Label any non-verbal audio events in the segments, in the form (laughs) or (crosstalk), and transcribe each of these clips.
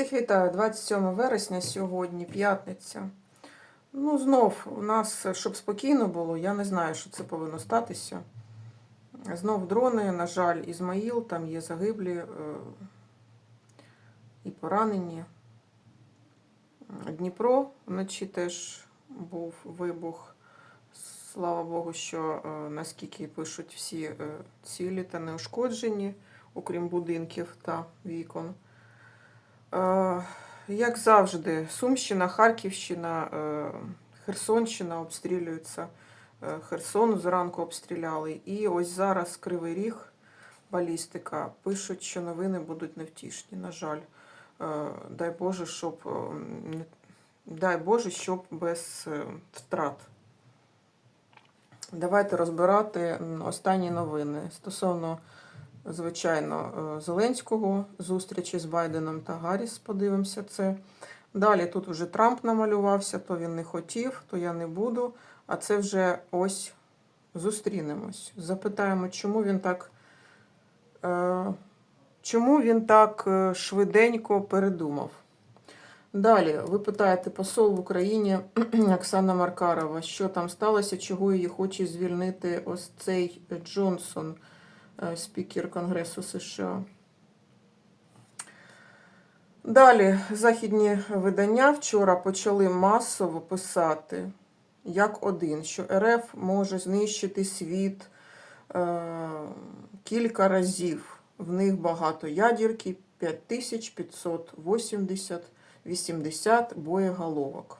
Всіх вітаю, 27 вересня сьогодні, п'ятниця. Ну, знов, у нас, щоб спокійно було, я не знаю, що це повинно статися. Знов дрони, на жаль, Ізмаїл, там є загиблі е, і поранені. Дніпро вночі теж був вибух. Слава Богу, що е, наскільки пишуть всі е, цілі та неушкоджені, окрім будинків та вікон. Е, Як завжди, Сумщина, Харківщина, е, Херсонщина обстрілюються. Е, Херсон зранку обстріляли. І ось зараз Кривий Ріг, балістика. Пишуть, що новини будуть невтішні. На жаль, дай Боже, щоб дай Боже, щоб без втрат. Давайте розбирати останні новини стосовно звичайно, е, Зеленського, зустрічі з Байденом та Гарріс, подивимося це. Далі тут вже Трамп намалювався, то він не хотів, то я не буду. А це вже ось зустрінемось. Запитаємо, чому він так, е, чому він так е, швиденько передумав. Далі, ви питаєте посол в Україні (clears throat) Оксана Маркарова, що там сталося, чого її хоче звільнити ось цей Джонсон спікер Конгресу США. Далі західні видання вчора почали масово писати як один, що РФ може знищити світ е, кілька разів. В них багато ядірки 5580 80 боєголовок.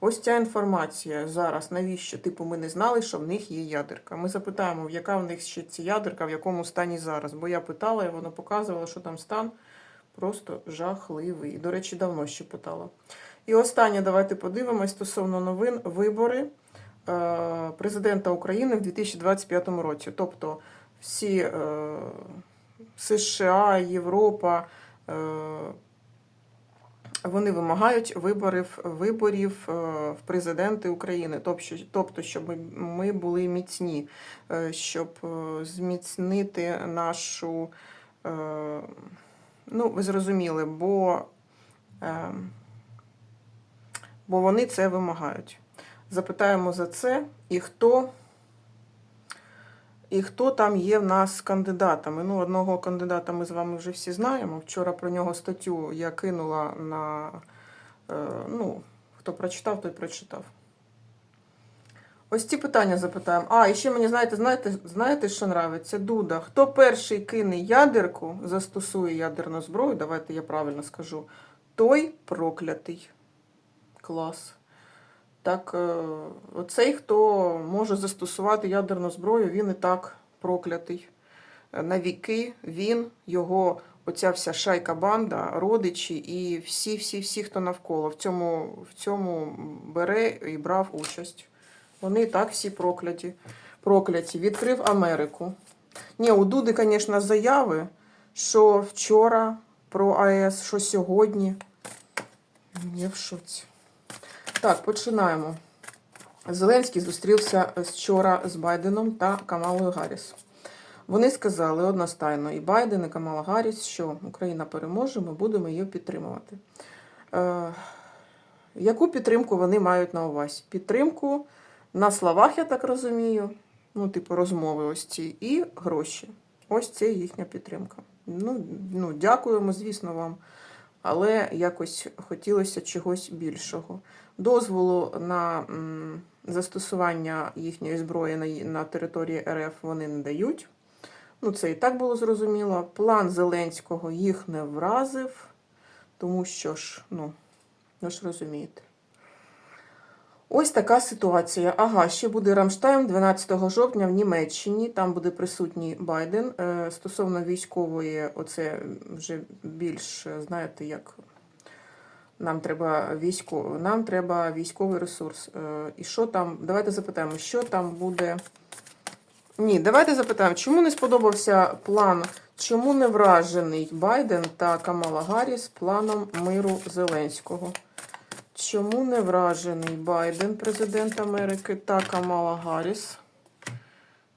Ось ця інформація зараз. Навіщо? Типу, ми не знали, що в них є ядерка. Ми запитаємо, яка в них ще ці ядерка, в якому стані зараз. Бо я питала, і воно показувало, що там стан просто жахливий. До речі, давно ще питала. І останнє, давайте подивимось стосовно новин вибори е, президента України в 2025 році. Тобто всі е, США, Європа. Вони вимагають виборів, виборів е, в президенти України, тобто, щоб ми були міцні, е, щоб е, зміцнити нашу, ну, ви зрозуміли, бо, бо вони це вимагають. Запитаємо за це і хто. І хто там є в нас кандидатами? Ну, одного кандидата ми з вами вже всі знаємо. Вчора про нього статтю я кинула на. е, Ну, хто прочитав, той прочитав. Ось ці питання запитаємо. А, і ще мені знаєте, знаєте, знаєте, що нравиться? Дуда. Хто перший кине ядерку, застосує ядерну зброю, давайте я правильно скажу, той проклятий. Клас. Так, е, оцей, хто може застосувати ядерну зброю, він і так проклятий. Е, На віки він, його, оця вся шайка банда, родичі і всі-всі-всі, хто навколо в цьому, в цьому бере і брав участь. Вони і так всі прокляті. прокляті. Відкрив Америку. Ні, у Дуди, звісно, заяви, що вчора про АЕС, що сьогодні. Я в шоці. Так, починаємо. Зеленський зустрівся вчора з Байденом та Камалою Гарріс. Вони сказали одностайно, і Байден, і Камала Гарріс, що Україна переможе, ми будемо її підтримувати. Е, яку підтримку вони мають на увазі? Підтримку на словах, я так розумію, ну, типу, розмови ось ці, і гроші. Ось це їхня підтримка. Ну, ну, дякуємо, звісно, вам. Але якось хотілося чогось більшого. Дозволу на застосування їхньої зброї на території РФ вони не дають. Ну, це і так було зрозуміло. План Зеленського їх не вразив, тому що ж, ну, ви ж розумієте. Ось така ситуація. Ага, ще буде Рамштайн 12 жовтня в Німеччині. Там буде присутній Байден. Е, Стосовно військової, оце вже більш, е, знаєте, як нам треба військо, нам треба військовий ресурс. Е, І що там? Давайте запитаємо, що там буде. Ні, давайте запитаємо, чому не сподобався план, чому не вражений Байден та Камала Гарріс планом миру Зеленського? Чому не вражений Байден, президент Америки, та Камала Гарріс?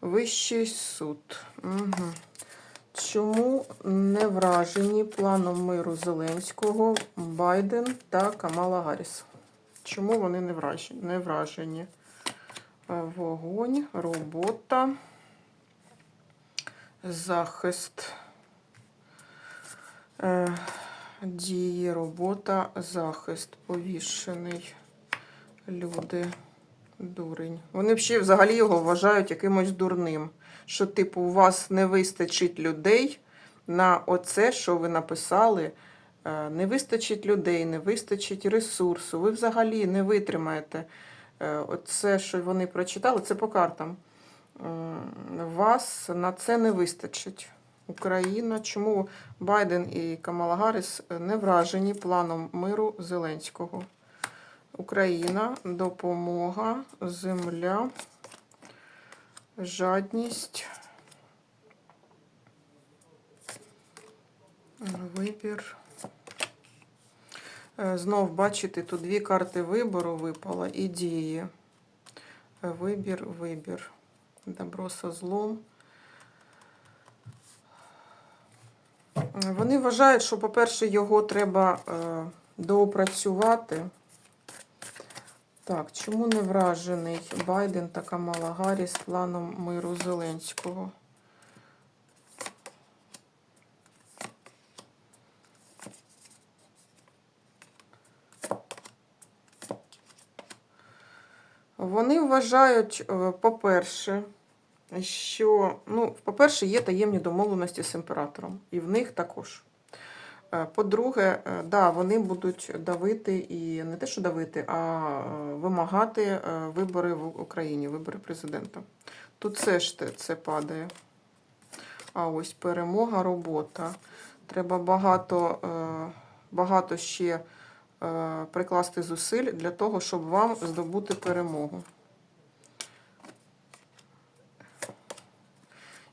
Вищий суд. Угу. Чому не вражені планом миру Зеленського Байден та Камала Гарріс? Чому вони не вражені? Не вражені? Е, Вогонь, робота, захист. Дії, робота, захист, повішений. Люди, дурень. Вони ще взагалі його вважають якимось дурним. Що, типу, у вас не вистачить людей на оце, що ви написали. Е, Не вистачить людей, не вистачить ресурсу. Ви взагалі не витримаєте. Е, Оце, що вони прочитали, це по картам. Вас на це не вистачить. Україна. Чому Байден і Камала Гарріс не вражені планом миру Зеленського? Україна, допомога, земля, жадність, вибір. Е, Знов бачите, тут дві карти вибору випало і дії. Вибір, вибір. Добро со злом. Вони вважають, що, по-перше, його треба е, доопрацювати. Так, чому не вражений Байден та Камала Гарріс планом миру Зеленського? Вони вважають, е, по-перше, що, ну, по-перше, є таємні домовленості з імператором, і в них також. Е, По-друге, е, да, вони будуть давити і не те, що давити, а е, вимагати вибори в Україні, вибори президента. Тут це ж це падає. А ось перемога, робота. Треба багато, багато ще прикласти зусиль для того, щоб вам здобути перемогу.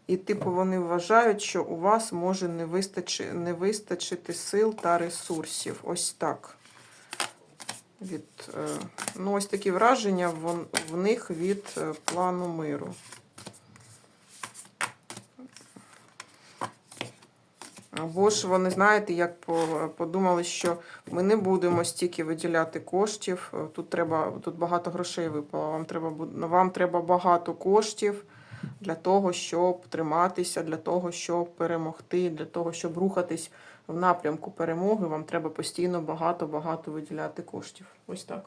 І, типу, вони вважають, що у вас може не, вистачи, не вистачити сил та ресурсів. Ось так. Від, е, ну, ось такі враження в, в них від е, плану миру. Або ж вони, знаєте, як подумали, що ми не будемо стільки виділяти коштів. е, Тут треба, тут багато грошей випало. Вам треба, вам треба багато коштів для того, щоб триматися, для того, щоб перемогти, для того, щоб рухатись в напрямку перемоги, вам треба постійно багато-багато виділяти коштів. Ось так.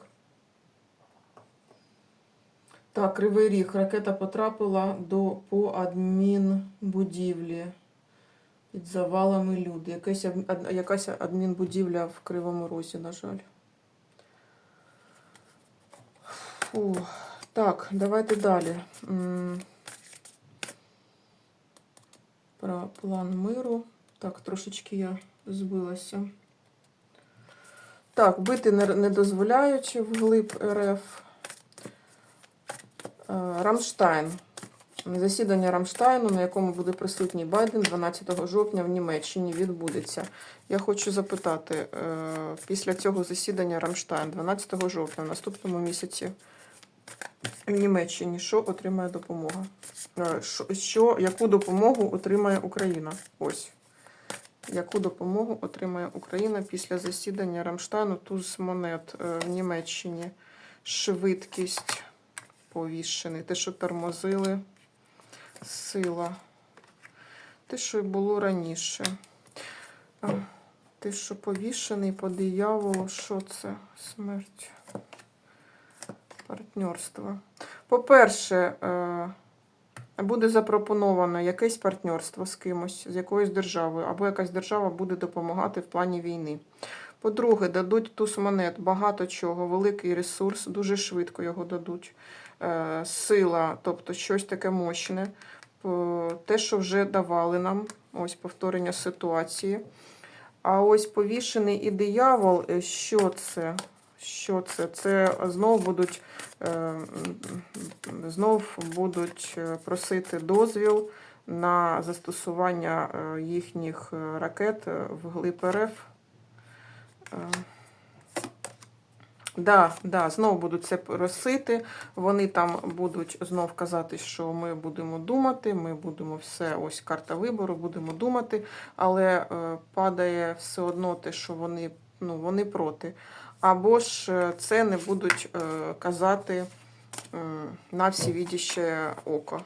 Так, Кривий Ріг. Ракета потрапила до по адмінбудівлі. Під завалами люди. Якась, якась адмінбудівля в Кривому Розі, на жаль. Фу. Так, давайте далі. Про план миру. Так, трошечки я збилася. Так, бити не, дозволяють вглиб РФ. Е, Рамштайн. Засідання Рамштайну, на якому буде присутній Байден 12 жовтня в Німеччині, відбудеться. Я хочу запитати, е, після цього засідання Рамштайн 12 жовтня в наступному місяці в Німеччині що отримає допомога? Е, Що, яку допомогу отримає Україна? Ось. Яку допомогу отримає Україна після засідання Рамштайну туз монет е, в Німеччині? Швидкість повішений. Те, що тормозили, сила. Те, що й було раніше. А, Те, що повішений по дияволу, що це? Смерть. Партнерство. По-перше, е, буде запропоновано якесь партнерство з кимось, з якоюсь державою, або якась держава буде допомагати в плані війни. По-друге, дадуть туз монет, багато чого, великий ресурс, дуже швидко його дадуть. Е, Сила, тобто щось таке мощне. Те, що вже давали нам, ось повторення ситуації. А ось повішений і диявол, е, що це? Що це? Це знов будуть, е, знов будуть е, просити дозвіл на застосування е, їхніх ракет в глиб РФ. Да, да, знову будуть це просити. Вони там будуть знов казати, що ми будемо думати, ми будемо все, ось карта вибору, будемо думати, але падає все одно те, що вони, ну, вони проти. Або ж е, це не будуть е, казати м, на всі відіще око.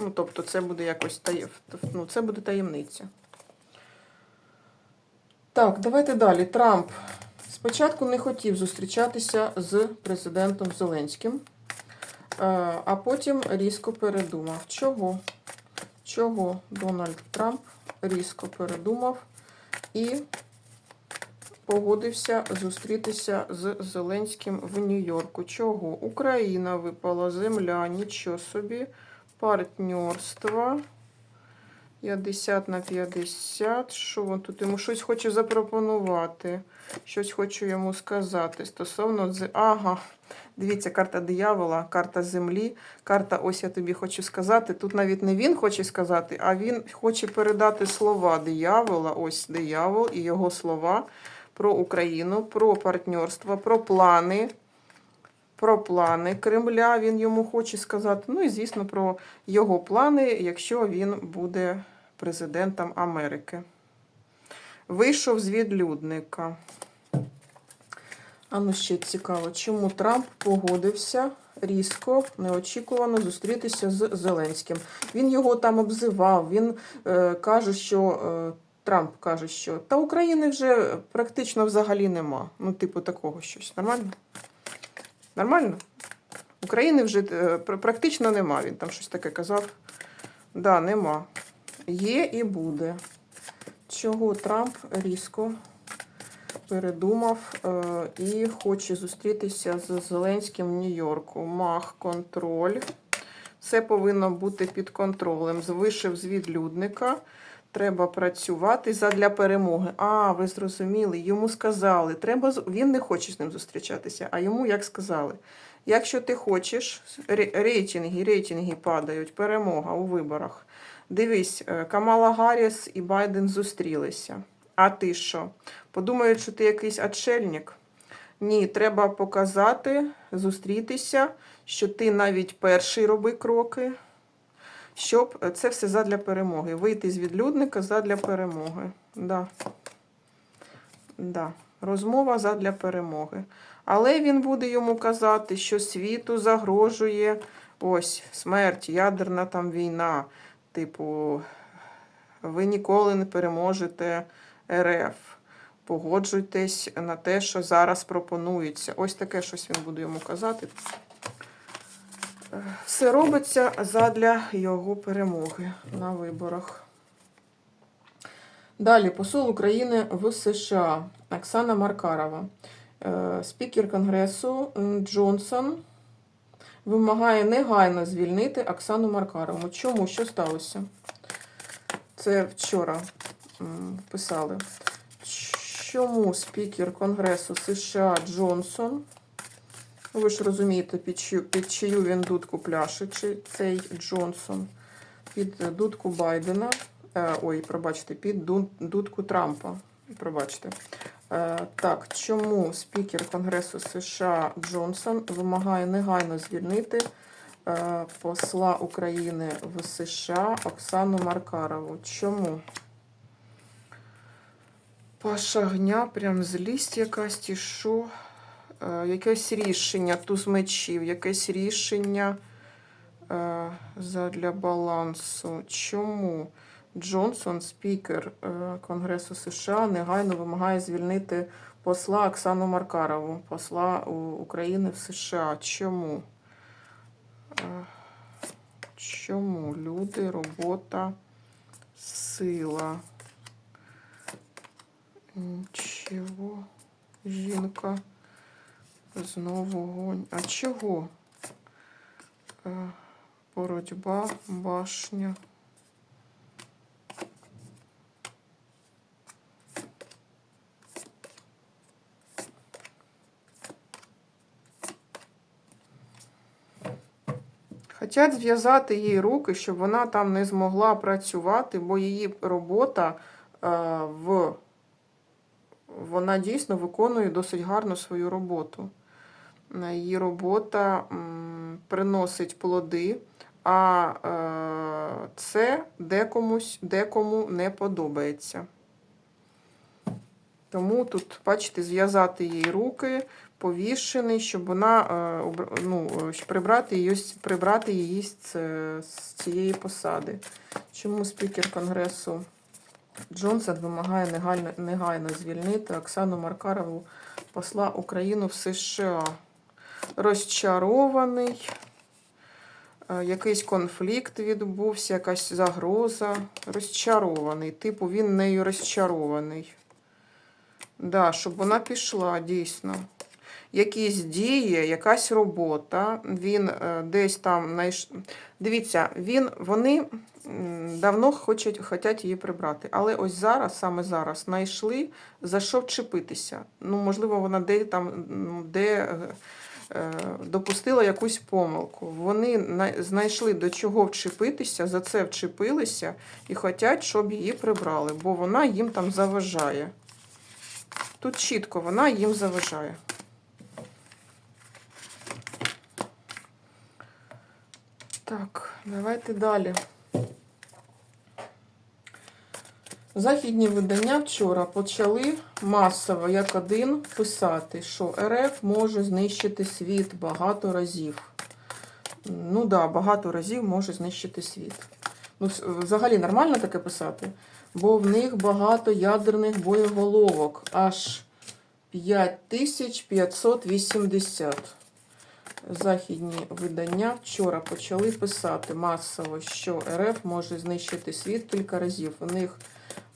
Ну, тобто це буде якось таєм... ну, це буде таємниця. Так, давайте далі. Трамп спочатку не хотів зустрічатися з президентом Зеленським, е, а потім різко передумав. Чого? Чого Дональд Трамп різко передумав і погодився зустрітися з Зеленським в Нью-Йорку. Чого? Україна випала, земля, нічого собі, партнерство. 50 на 50. Що він тут йому щось хоче запропонувати? Щось хочу йому сказати стосовно Ага. Дивіться, карта диявола, карта землі, карта, ось я тобі хочу сказати. Тут навіть не він хоче сказати, а він хоче передати слова диявола, ось диявол і його слова про Україну, про партнерство, про плани. Про плани Кремля він йому хоче сказати. Ну і, звісно, про його плани, якщо він буде президентом Америки. Вийшов з відлюдника. А ну ще цікаво, чому Трамп погодився різко, неочікувано зустрітися з Зеленським. Він його там обзивав, він е, каже, що е, Трамп каже, що та України вже практично взагалі нема. Ну, типу, такого щось. Нормально? Нормально? України вже е, практично нема. Він там щось таке казав. Да, нема. Є і буде. Чого Трамп різко передумав е, і хоче зустрітися з Зеленським в Нью-Йорку. Мах, контроль. Все повинно бути під контролем. Вишив з відлюдника. Треба працювати задля перемоги. А, ви зрозуміли, йому сказали, треба він не хоче з ним зустрічатися, а йому як сказали. Якщо ти хочеш, ре- рейтинги, рейтинги падають, перемога у виборах. Дивись, е, Камала Гарріс і Байден зустрілися. А ти що? Подумають, що ти якийсь отшельник? Ні, треба показати, зустрітися, що ти навіть перший роби кроки, щоб е, це все задля перемоги. Вийти з відлюдника задля перемоги. Да. Да. Розмова задля перемоги. Але він буде йому казати, що світу загрожує ось смерть, ядерна там війна. Типу, ви ніколи не переможете РФ. Погоджуйтесь на те, що зараз пропонується. Ось таке щось він буде йому казати. Все робиться задля його перемоги на виборах. Далі посол України в США Оксана Маркарова. Е, Спікер Конгресу Джонсон вимагає негайно звільнити Оксану Маркарову. Чому? Що сталося? Це вчора писали. Чому спікер Конгресу США Джонсон? Ну, Ви ж розумієте, під чию, під чию він дудку пляше, чи цей Джонсон, під дудку Байдена. Е, ой, пробачте, під дудку Трампа. Пробачте. Е, так, чому спікер Конгресу США Джонсон вимагає негайно звільнити е, посла України в США Оксану Маркарову? Чому? Паша гня, прям злість якась, ті що? Е, якесь рішення, туз мечів, якесь рішення е, задля балансу. Чому Джонсон, спікер е, Конгресу США, негайно вимагає звільнити посла Оксану Маркарову, посла України в США? Чому? Чому люди, робота, сила? Нічого. Жінка. Знову гонь. А чого? Е, Боротьба, башня. Хотять зв'язати їй руки, щоб вона там не змогла працювати, бо її робота е, в вона дійсно виконує досить гарно свою роботу. Її робота приносить плоди, а е, це декомусь, декому не подобається. Тому тут, бачите, зв'язати їй руки, повішений, щоб вона е, ну, прибрати її, прибрати її з, з цієї посади. Чому спікер Конгресу Джонсон вимагає негайно, негайно звільнити Оксану Маркарову, посла Україну в США? Розчарований. Е, Якийсь конфлікт відбувся, якась загроза. Розчарований. Типу, він нею розчарований. Да, щоб вона пішла, дійсно. Якісь дії, якась робота. Він е, десь там знайш... Дивіться, він, вони давно хочуть, хочуть її прибрати. Але ось зараз, саме зараз, знайшли за що вчепитися. Ну, можливо, вона де там, де е, допустила якусь помилку. Вони знайшли до чого вчепитися, за це вчепилися і хочуть, щоб її прибрали, бо вона їм там заважає. Тут чітко вона їм заважає. Так, давайте далі. Західні видання вчора почали масово як один писати, що РФ може знищити світ багато разів. Ну так, да, багато разів може знищити світ. Ну, взагалі нормально таке писати, бо в них багато ядерних боєголовок, аж 5580. Західні видання вчора почали писати масово, що РФ може знищити світ кілька разів. У них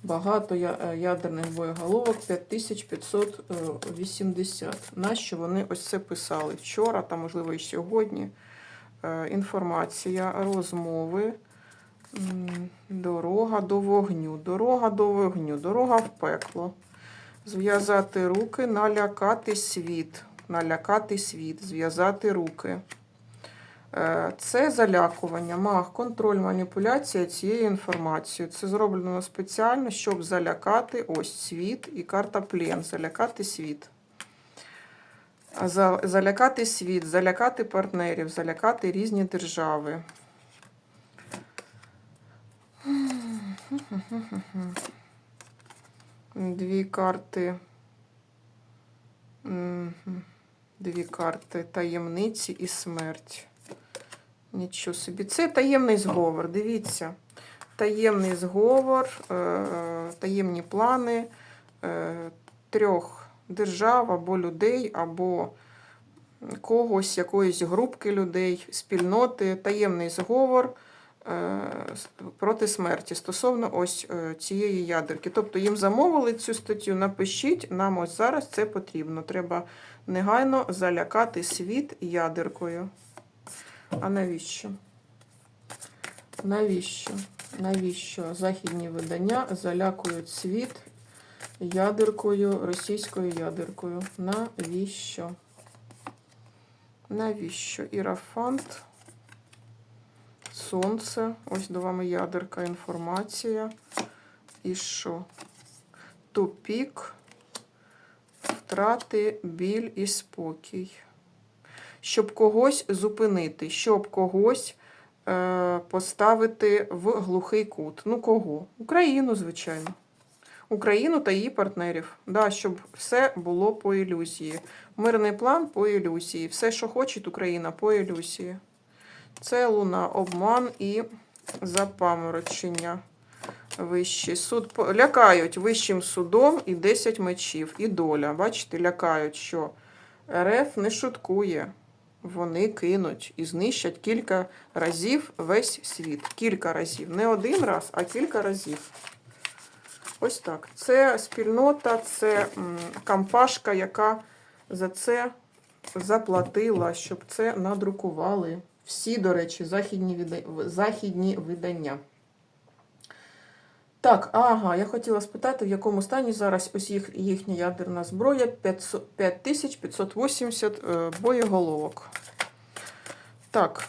багато е, ядерних боєголовок 5580. Нащо вони ось це писали вчора, та можливо і сьогодні. Е, Інформація, розмови. Дорога до вогню, дорога до вогню, дорога в пекло. Зв'язати руки, налякати світ. Налякати світ, зв'язати руки. Е, Це залякування, маг, контроль, маніпуляція цією інформацією. Це зроблено спеціально, щоб залякати ось світ і карта плен. Залякати світ. Залякати світ, залякати партнерів, залякати різні держави. Дві карти. Дві карти таємниці і смерть. Нічого собі. Це таємний зговор. Дивіться. Таємний зговор, е, таємні плани е, трьох держав або людей, або когось, якоїсь групки людей, спільноти, таємний зговор е, проти смерті стосовно ось цієї ядерки. Тобто їм замовили цю статтю, напишіть, нам ось зараз це потрібно. Треба негайно залякати світ ядеркою. А навіщо? Навіщо? Навіщо західні видання залякують світ ядеркою, російською ядеркою? Навіщо? Навіщо? Ірафант, сонце, ось до вами ядерка, інформація. І що? Тупік, втрати, біль і спокій. Щоб когось зупинити, щоб когось е, поставити в глухий кут. Ну кого? Україну, звичайно. Україну та її партнерів. Да, щоб все було по ілюзії. Мирний план по ілюзії. Все, що хоче Україна, по ілюзії. Це луна, обман і запаморочення. Вищий суд лякають вищим судом і 10 мечів, і доля. Бачите, лякають, що РФ не шуткує. Вони кинуть і знищать кілька разів весь світ. Кілька разів. Не один раз, а кілька разів. Ось так. Це спільнота, це компашка, яка за це заплатила, щоб це надрукували. Всі, до речі, західні, вида- західні видання. Так, ага, я хотіла спитати, в якому стані зараз ось їх, їхня ядерна зброя 500 5580 е, боєголовок. Так,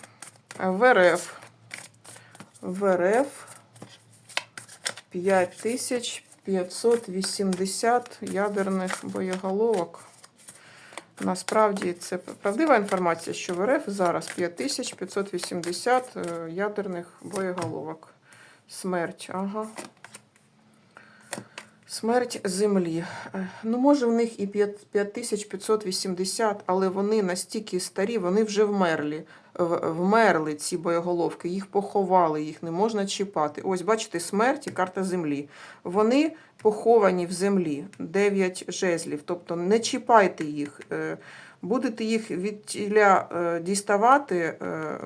в РФ. В РФ 5580 ядерних боєголовок. Насправді це правдива інформація, що в РФ зараз 5580 е, ядерних боєголовок. Смерть, ага. Смерть землі. Е, Ну, може, в них і 5 5580, але вони настільки старі, вони вже вмерлі. Вмерли ці боєголовки, їх поховали, їх не можна чіпати. Ось, бачите, смерть і карта землі. Вони поховані в землі, 9 жезлів. Тобто не чіпайте їх. Е, Будете їх від тіля е, діставати,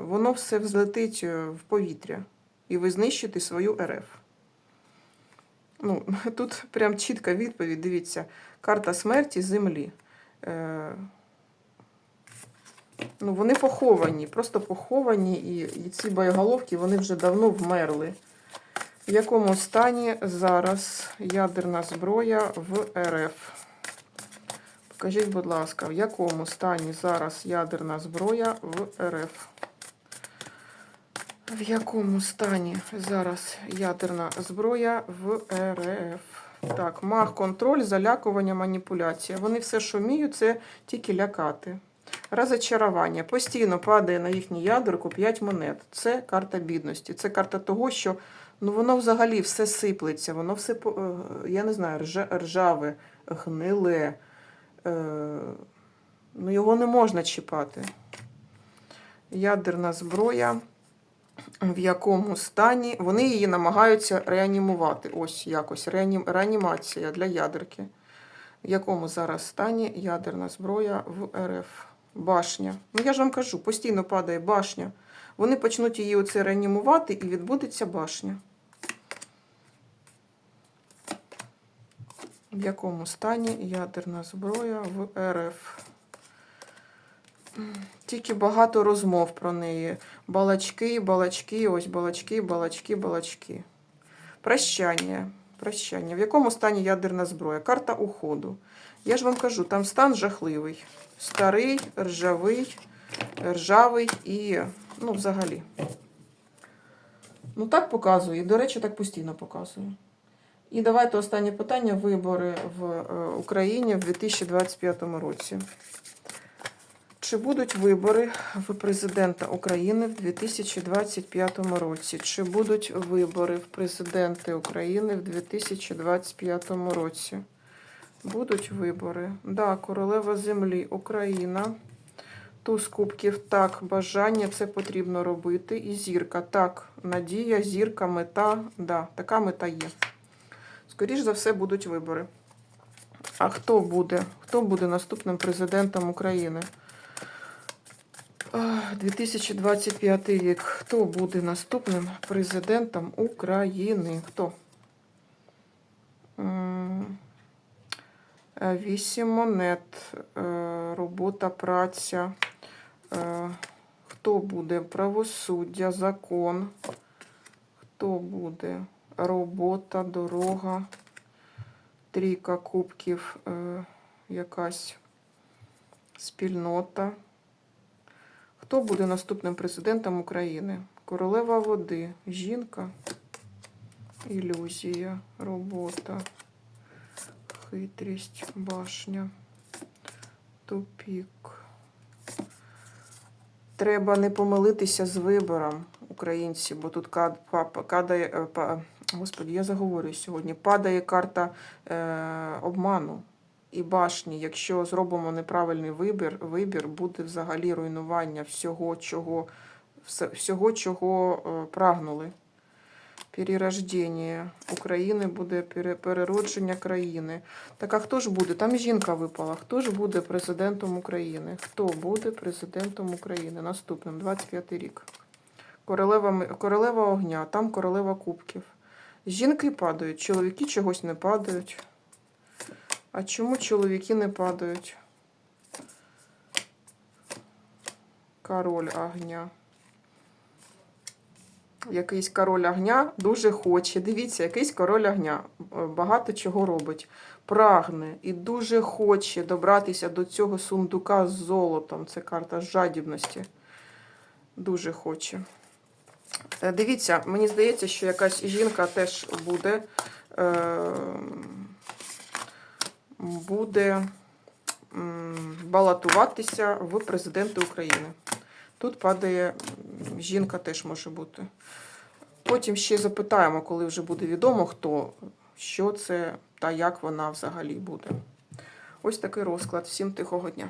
воно все взлетить в повітря. І ви знищите свою РФ. Ну, (laughs) тут прям чітка відповідь. Дивіться, карта смерті землі. Е, ну, вони поховані, просто поховані, і, і ці боєголовки вони вже давно вмерли. В якому стані зараз ядерна зброя в РФ? Покажіть, будь ласка, в якому стані зараз ядерна зброя в РФ? В якому стані зараз ядерна зброя в РФ? Так, маг, контроль, залякування, маніпуляція. Вони все, що вміють, це тільки лякати. Розочарування. Постійно падає на їхню ядерку 5 монет. Це карта бідності. Це карта того, що ну, воно взагалі все сиплеться, воно все, е, я не знаю, ржаве, гниле. Е, Ну, його не можна чіпати. Ядерна зброя в якому стані вони її намагаються реанімувати. Ось якось реанім... реанімація для ядерки. В якому зараз стані ядерна зброя в РФ? Башня. Ну я ж вам кажу, постійно падає башня. Вони почнуть її оце реанімувати і відбудеться башня. В якому стані ядерна зброя в РФ? Тільки багато розмов про неї. Балачки, балачки, ось балачки, балачки, балачки. Прощання. Прощання. В якому стані ядерна зброя? Карта уходу. Я ж вам кажу, там стан жахливий. Старий, ржавий, ржавий і, ну, взагалі. Ну, так показує. До речі, так постійно показує. І давайте останнє питання: вибори в е, Україні в 2025 році. Чи будуть вибори в президента України в 2025 році? Чи будуть вибори в президенти України в 2025 році? Будуть вибори. Да, королева землі, Україна. Туз кубків, так, бажання, це потрібно робити. І зірка, так, надія, зірка, мета. Да, така мета є. Скоріш за все, будуть вибори. А хто буде? Хто буде наступним президентом України? Ах, 2025 рік. Хто буде наступним президентом України? Хто? Е, Вісім монет, е, робота, праця. Е, Хто буде? Правосуддя, закон. Хто буде? Робота, дорога, трійка кубків, якась спільнота. Хто буде наступним президентом України? Королева води, жінка, ілюзія, робота, хитрість, башня, тупік. Треба не помилитися з вибором, українці, бо тут кад- па- па- кадає, е, господи, я заговорюю сьогодні. Падає карта е, обману і башні. Якщо зробимо неправильний вибір, вибір буде взагалі руйнування всього, чого, всього, чого е, прагнули. Перерождення України буде переродження країни. Так а хто ж буде? Там жінка випала. Хто ж буде президентом України? Хто буде президентом України? Наступним, 25 рік. Королева, королева огня, там королева кубків. Жінки падають, чоловіки чогось не падають. А чому чоловіки не падають? Король огня. Якийсь король огня дуже хоче. Дивіться, якийсь король огня е, багато чого робить. Прагне і дуже хоче добратися до цього сундука з золотом. Це карта жадібності. Дуже хоче. Е, Дивіться, мені здається, що якась жінка теж буде. Е, буде балотуватися в президенти України. Тут падає жінка теж може бути. Потім ще запитаємо, коли вже буде відомо, хто, що це та як вона взагалі буде. Ось такий розклад. Всім тихого дня.